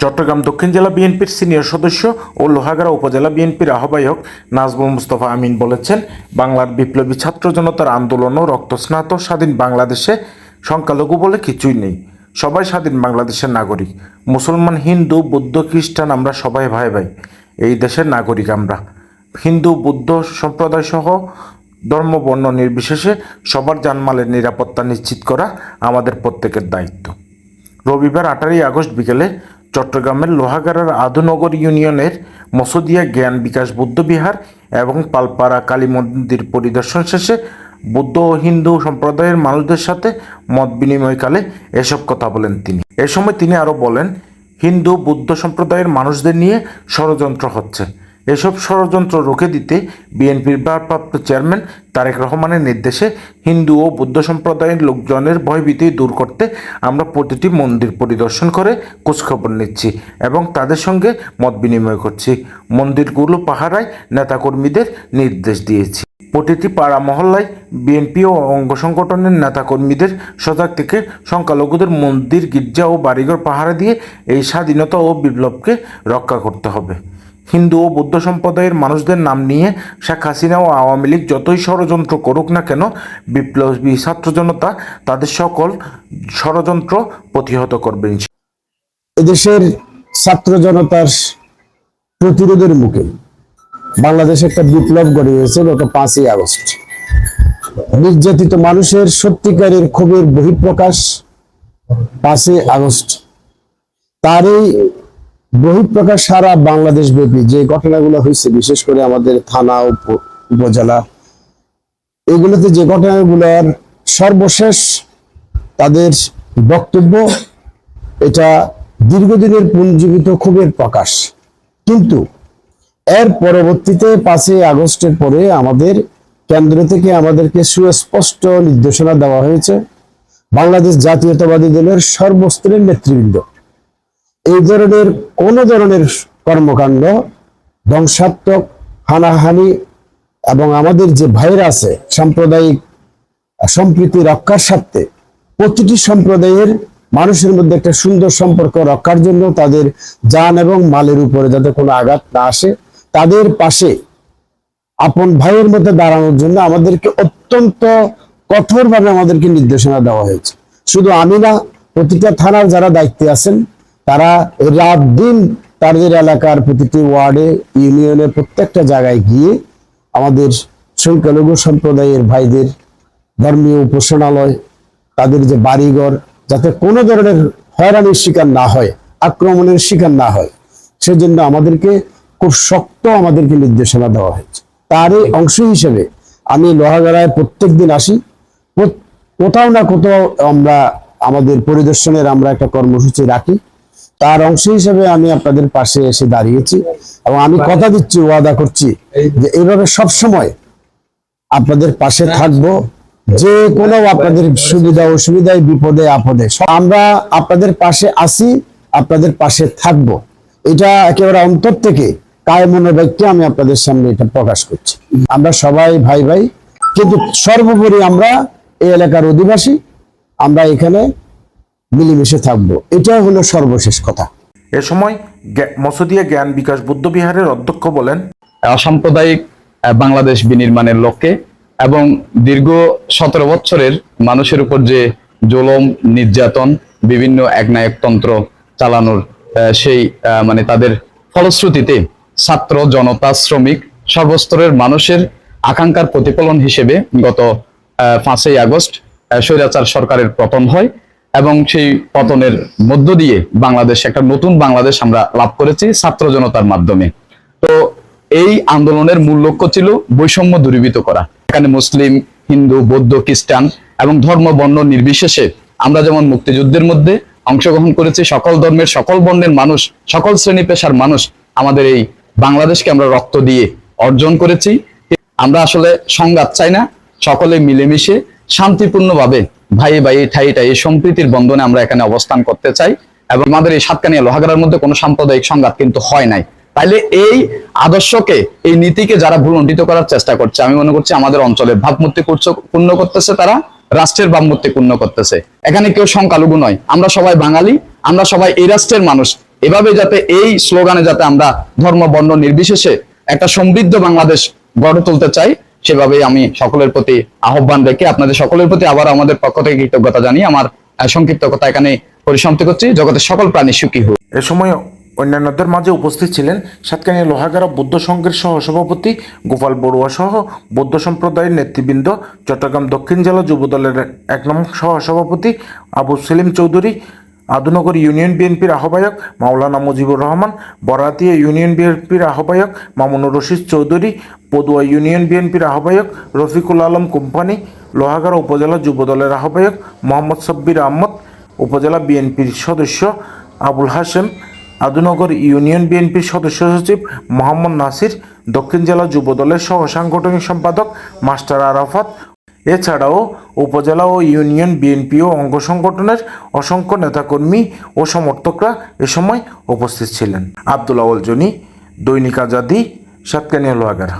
চট্টগ্রাম দক্ষিণ জেলা বিএনপির সিনিয়র সদস্য ও লোহাগাড়া উপজেলা বিএনপির আহ্বায়ক নাজমুল মুস্তফা আমিন বলেছেন, বাংলার বিপ্লবী ছাত্র জনতার আন্দোলন ও রক্তস্নাত স্বাধীন বাংলাদেশে সংখ্যালঘু বলে কিছুই নেই। সবাই স্বাধীন বাংলাদেশের নাগরিক। মুসলমান, হিন্দু, বৌদ্ধ, খ্রিস্টান আমরা সবাই ভাই ভাই। এই দেশের নাগরিক আমরা। হিন্দু, বৌদ্ধ সম্প্রদায় সহ ধর্ম, বর্ণ নির্বিশেষে সবার জানমালের নিরাপত্তা নিশ্চিত করা আমাদের প্রত্যেকের দায়িত্ব। রবিবার আঠারোই আগস্ট বিকেলে চট্টগ্রামের লোহাগাড়ার আধুনগর ইউনিয়নের মসদিয়া জ্ঞান বিকাশ বৌদ্ধবিহার এবং পালপাড়া কালী মন্দির পরিদর্শন শেষে বৌদ্ধ ও হিন্দু সম্প্রদায়ের মানুষদের সাথে মত বিনিময়কালে এসব কথা বলেন তিনি। এ সময় তিনি আরও বলেন, হিন্দু, বৌদ্ধ সম্প্রদায়ের মানুষদের নিয়ে ষড়যন্ত্র হচ্ছে। এসব ষড়যন্ত্র রুখে দিতে বিএনপির ভারপ্রাপ্ত চেয়ারম্যান তারেক রহমানের নির্দেশে হিন্দু ও বৌদ্ধ সম্প্রদায়ের লোকজনের ভয়ভীতি দূর করতে আমরা প্রতিটি মন্দির পরিদর্শন করে খোঁজখবর নিচ্ছি এবং তাদের সঙ্গে মত বিনিময় করছি। মন্দিরগুলো পাহারায় নেতাকর্মীদের নির্দেশ দিয়েছি। প্রতিটি পাড়া মহল্লায় বিএনপি ও অঙ্গ সংগঠনের নেতাকর্মীদের সজাগ থেকে সংখ্যালঘুদের মন্দির, গির্জা ও বাড়িঘর পাহারা দিয়ে এই স্বাধীনতা ও বিপ্লবকে রক্ষা করতে হবে। হিন্দু ও বৌদ্ধ সম্প্রদায়ের মানুষদের নাম নিয়ে শেখ হাসিনা ও আওয়ামী লীগ যতই ষড়যন্ত্র করুক না কেন, বিপ্লবী ছাত্র জনতা তাদের সকল ষড়যন্ত্র প্রতিহত করবেন এদেশের ছাত্র জনতার প্রতিরোধের মুখে বাংলাদেশে একটা বিপ্লব গড়ে উঠেছে গত পাঁচই আগস্ট। নির্যাতিত মানুষের সত্যিকারের ক্ষোভের বহিঃপ্রকাশ পাঁচই আগস্ট। তারই বহিঃপ্রকাশ সারা বাংলাদেশ ব্যাপী যে ঘটনাগুলো হয়েছে, বিশেষ করে আমাদের থানা উপ- উপজেলা, এগুলোতে যে ঘটনাগুলোর সর্বশেষ তাদের বক্তব্য, এটা দীর্ঘদিনের পুঞ্জীবিত ক্ষোভের প্রকাশ। কিন্তু এর পরবর্তীতে পাঁচই আগস্টের পরে আমাদের কেন্দ্র থেকে আমাদেরকে সুস্পষ্ট নির্দেশনা দেওয়া হয়েছে। বাংলাদেশ জাতীয়তাবাদী দলের সর্বস্তরের নেতৃবৃন্দ। এই ধরনের কোন ধরনের কর্মকাণ্ড ধ্বংসাত্মক, হানাহানি এবং আমাদের যে ভাইরা আছে, সাম্প্রদায়িক সম্প্রীতি রক্ষার স্বার্থে প্রতিটি সম্প্রদায়ের মানুষের মধ্যে একটা সুন্দর সম্পর্ক রক্ষার জন্য তাদের যান এবং মালের উপরে যাতে কোনো আঘাত না আসে, তাদের পাশে আপন ভাইয়ের মধ্যে দাঁড়ানোর জন্য আমাদেরকে অত্যন্ত কঠোরভাবে আমাদেরকে নির্দেশনা দেওয়া হয়েছে। শুধু আমি না, প্রতিটা থানার যারা দায়িত্বে আছেন তারা রাত দিন তাদের এলাকার প্রতিটি ওয়ার্ডে ইউনিয়নের প্রত্যেকটা জায়গায় গিয়ে আমাদের সংখ্যালঘু সম্প্রদায়ের ভাইদের ধর্মীয় উপাসনালয়, তাদের যে বাড়িঘর, যাতে কোনো ধরনের হয়রানির শিকার না হয়, আক্রমণের শিকার না হয়, সেজন্য আমাদেরকে খুব শক্ত আমাদেরকে নির্দেশনা দেওয়া হয়েছে। তারই অংশ হিসেবে আমি লোহাগড়ায় প্রত্যেক দিন আসি। কোথাও না কোথাও আমরা, আমাদের পরিদর্শনের আমরা একটা কর্মসূচি রাখি। তার অংশ হিসেবে আমি আপনাদের পাশে এসে দাঁড়িয়েছি এবং আমি কথা দিচ্ছি, ওয়াদা করছি যে এইভাবে সব সময় আপনাদের পাশে থাকব। যে কোনো আপনাদের সুবিধা, অসুবিধায়, বিপদে, আপদে আমরা আপনাদের পাশে আসি আপনাদের পাশে থাকব। এটা একেবারে অন্তর থেকে কায় মনোবাক্যে আমি আপনাদের সামনে এটা প্রকাশ করছি। আমরা সবাই ভাই ভাই কিন্তু সর্বোপরি আমরা এই এলাকার অধিবাসী, আমরা এখানে মিলেমিশে থাকব। এটা হলো সর্বশেষ কথা। এ সময় মসুদিয়া জ্ঞান বিকাশ বুদ্ধবিহারের অধ্যক্ষ বলেন অসাম্প্রদায়িক বাংলাদেশ বিনির্মাণের লক্ষ্যে এবং দীর্ঘ সতেরো বছরের মানুষের উপর যে জুলম নির্যাতন বিভিন্ন একনায়কতন্ত্র চালানোর আহ, সেই আহ, মানে তাদের ফলশ্রুতিতে ছাত্র জনতা শ্রমিক সর্বস্তরের মানুষের আকাঙ্ক্ষার প্রতিফলন হিসেবে গত আহ, পাঁচই আগস্ট আহ, স্বৈরাচার সরকারের পতন হয়। এবং সেই পতনের মধ্য দিয়ে বাংলাদেশ, একটা নতুন বাংলাদেশ আমরা লাভ করেছি ছাত্র জনতার মাধ্যমে। তো এই আন্দোলনের মূল লক্ষ্য ছিল বৈষম্য দূরীভূত করা। এখানে মুসলিম, হিন্দু, বৌদ্ধ, খ্রিস্টান এবং ধর্ম, বর্ণ নির্বিশেষে আমরা যেমন মুক্তিযুদ্ধের মধ্যে অংশগ্রহণ করেছি, সকল ধর্মের, সকল বর্ণের মানুষ, সকল শ্রেণি পেশার মানুষ আমাদের এই বাংলাদেশকে আমরা রক্ত দিয়ে অর্জন করেছি। আমরা আসলে সংঘাত চাই না, সকলে মিলেমিশে শান্তিপূর্ণভাবে ভাই ভাই, ঠাই ঠাই, এই সম্প্রীতির বন্ধনে আমরা এখানে অবস্থান করতে চাই এবং আমাদের এই সাতকানিয়া লোহাগাড়ার মধ্যে কোনো সাম্প্রদায়িক সংঘাত কিন্তু হয় নাই। তাইলে এই আদর্শকে, এই নীতিকে যারা ভুলণ্ডিত করার চেষ্টা করছে, আমি মনে করছি আমাদের অঞ্চলের ভাবমূর্তি পূর্ণ করতেছে তারা, রাষ্ট্রের ভাবমূর্তি পূর্ণ করতেছে। এখানে কেউ সংখ্যালঘু নয়, আমরা সবাই বাঙালি, আমরা সবাই এই রাষ্ট্রের মানুষ। এভাবে যাতে এই স্লোগানে যাতে আমরা ধর্ম, বর্ণ নির্বিশেষে একটা সমৃদ্ধ বাংলাদেশ গড়ে তুলতে চাই সেভাবেই আমি সকলের প্রতি আহ্বান রেখে আপনাদের সকলের প্রতি আবার আমাদের পক্ষ থেকে কৃতজ্ঞতা জানিয়ে আমার সংক্ষিপ্ত কথা এখানে পরিসমাপ্তি করছি। জগতের সকল প্রাণী সুখী হোক। এ সময় অন্যান্যদের মাঝে উপস্থিত ছিলেন সাতকানিয়া লোহাগারা বৌদ্ধ সংঘের সহসভাপতি গোপাল বড়ুয়া সহ বৌদ্ধ সম্প্রদায়ের নেতৃবৃন্দ, চট্টগ্রাম দক্ষিণ জেলা যুবদলের এক নং সহসভাপতি আবু সেলিম চৌধুরী আদুনগর ইউনিয়ন বিএনপির আহ্বায়ক মাওলানা মুজিবুর রহমান, বরাতিয়া ইউনিয়ন বিএনপির আহ্বায়ক মামুনুর রশিদ চৌধুরী, পদুয়া ইউনিয়ন বিএনপির আহ্বায়ক রফিকুল আলম কোম্পানি, লোহাগাড়া উপজেলা যুবদলের আহ্বায়ক মোহাম্মদ সাব্বির আহমদ, উপজেলা বিএনপির সদস্য আবুল হাসেম আদুনগর ইউনিয়ন বিএনপির সদস্য সচিব মোহাম্মদ নাসির, দক্ষিণ জেলা যুবদলের সহ সাংগঠনিক সম্পাদক মাস্টার আরাফাত এছাড়াও উপজেলা ও ইউনিয়ন বিএনপি ও অঙ্গ সংগঠনের অসংখ্য নেতাকর্মী ও সমর্থকরা এ সময় উপস্থিত ছিলেন। আব্দুল আওয়াল জনি, দৈনিক আজাদি, সাতকানিয়া লোহাগাড়া।